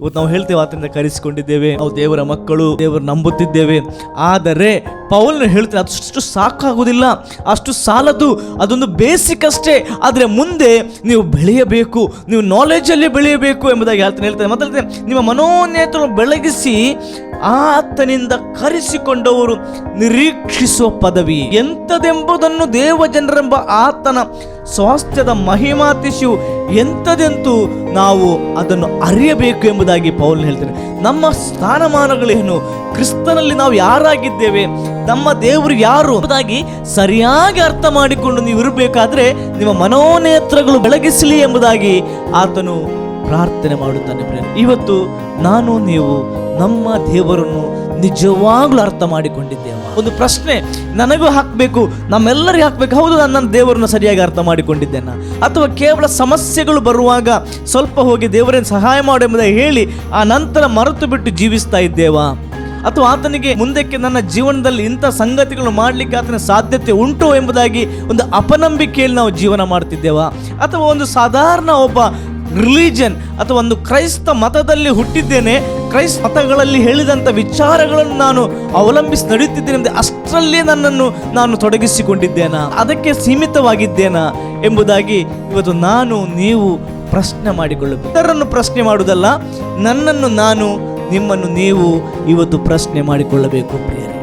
ಇವತ್ತು ನಾವು ಹೇಳ್ತೇವೆ ಆತನಿಂದ ಕರೆಸಿಕೊಂಡಿದ್ದೇವೆ. ನಾವು ದೇವರ ಮಕ್ಕಳು, ದೇವರು ನಂಬುತ್ತಿದ್ದೇವೆ. ಆದರೆ ಪೌಲ್ನ ಹೇಳ್ತೇನೆ ಅಷ್ಟು ಸಾಕಾಗುವುದಿಲ್ಲ, ಅಷ್ಟು ಸಾಲದು, ಅದೊಂದು ಬೇಸಿಕ್ ಅಷ್ಟೇ ಆದರೆ ಮುಂದೆ ನೀವು ಬೆಳೆಯಬೇಕು, ನೀವು ನಾಲೆಜಲ್ಲಿ ಬೆಳೆಯಬೇಕು ಎಂಬುದಾಗಿ ಹೇಳ್ತಾನೆ ಹೇಳ್ತಾನೆ. ಮತ್ತೆ ನಿಮ್ಮ ಮನೋನೇತ್ರವನ್ನು ಬೆಳಗಿಸಿ ಆತನಿಂದ ಕರೆಸಿಕೊಂಡವರು ನಿರೀಕ್ಷಿಸುವ ಪದವಿ. ಎಂಥದೆಂಬುದನ್ನು ದೇವಜನರೆಂಬ ಆತನ ಸ್ವಾಸ್ಥ್ಯದ ಮಹಿಮಾತಿಸು ಎಂಥದೆಂತೂ ನಾವು ಅದನ್ನು ಅರಿಯಬೇಕು ಎಂಬುದಾಗಿ ಪೌಲ್ ಹೇಳ್ತಾನೆ. ನಮ್ಮ ಸ್ಥಾನಮಾನಗಳೇನು? ಕ್ರಿಸ್ತನಲ್ಲಿ ನಾವು ಯಾರಾಗಿದ್ದೇವೆ? ನಮ್ಮ ದೇವರು ಯಾರು? ಎಂಬುದಾಗಿ ಸರಿಯಾಗಿ ಅರ್ಥ ಮಾಡಿಕೊಂಡು ನೀವು ಇರಬೇಕಾದ್ರೆ ನಿಮ್ಮ ಮನೋನೇತ್ರಗಳು ಬೆಳಗಿಸಲಿ ಎಂಬುದಾಗಿ ಆತನು ಪ್ರಾರ್ಥನೆ ಮಾಡುತ್ತಾನೆ. ಇವತ್ತು ನಾನು, ನೀವು, ನಮ್ಮ ದೇವರನ್ನು ನಿಜವಾಗ್ಲೂ ಅರ್ಥ ಮಾಡಿಕೊಂಡಿದ್ದೇವ ಒಂದು ಪ್ರಶ್ನೆ, ನನಗೂ ಹಾಕಬೇಕು, ನಮ್ಮೆಲ್ಲರಿಗೂ ಹಾಕಬೇಕು, ಹೌದು, ನಾನು ನನ್ನ ದೇವರನ್ನು ಸರಿಯಾಗಿ ಅರ್ಥ ಮಾಡಿಕೊಂಡಿದ್ದೇನ? ಅಥವಾ ಕೇವಲ ಸಮಸ್ಯೆಗಳು ಬರುವಾಗ ಸ್ವಲ್ಪ ಹೋಗಿ ದೇವರೇನು ಸಹಾಯ ಮಾಡು ಎಂಬುದಾಗಿ ಹೇಳಿ, ಆ ನಂತರ ಮರೆತು ಬಿಟ್ಟು ಜೀವಿಸ್ತಾ ಇದ್ದೇವಾ? ಅಥವಾ ಆತನಿಗೆ ಮುಂದಕ್ಕೆ ನನ್ನ ಜೀವನದಲ್ಲಿ ಇಂಥ ಸಂಗತಿಗಳು ಮಾಡಲಿಕ್ಕೆ ಆತನ ಸಾಧ್ಯತೆ ಉಂಟು ಎಂಬುದಾಗಿ ಒಂದು ಅಪನಂಬಿಕೆಯಲ್ಲಿ ನಾವು ಜೀವನ ಮಾಡ್ತಿದ್ದೇವಾ? ಅಥವಾ ಒಂದು ಸಾಧಾರಣ ಒಬ್ಬ ರಿಲಿಜನ್ ಅಥವಾ ಒಂದು ಕ್ರೈಸ್ತ ಮತದಲ್ಲಿ ಹುಟ್ಟಿದ್ದೇನೆ ಕ್ರೈಸ್ತ ಮತಗಳಲ್ಲಿ ಹೇಳಿದಂಥ ವಿಚಾರಗಳನ್ನು ನಾನು ಅವಲಂಬಿಸಿ ನಡೆಯುತ್ತಿದ್ದೇನೆ ಅಷ್ಟರಲ್ಲಿ ನನ್ನನ್ನು ನಾನು ತೊಡಗಿಸಿಕೊಂಡಿದ್ದೇನಾ? ಅದಕ್ಕೆ ಸೀಮಿತವಾಗಿದ್ದೇನಾ? ಎಂಬುದಾಗಿ ಇವತ್ತು ನಾನು ನೀವು ಪ್ರಶ್ನೆ ಮಾಡಿಕೊಳ್ಳಬೇಕು. ಇತರರನ್ನು ಪ್ರಶ್ನೆ ಮಾಡುವುದಲ್ಲ, ನನ್ನನ್ನು ನಾನು, ನಿಮ್ಮನ್ನು ನೀವು ಇವತ್ತು ಪ್ರಶ್ನೆ ಮಾಡಿಕೊಳ್ಳಬೇಕು ಪ್ರಿಯರೇ.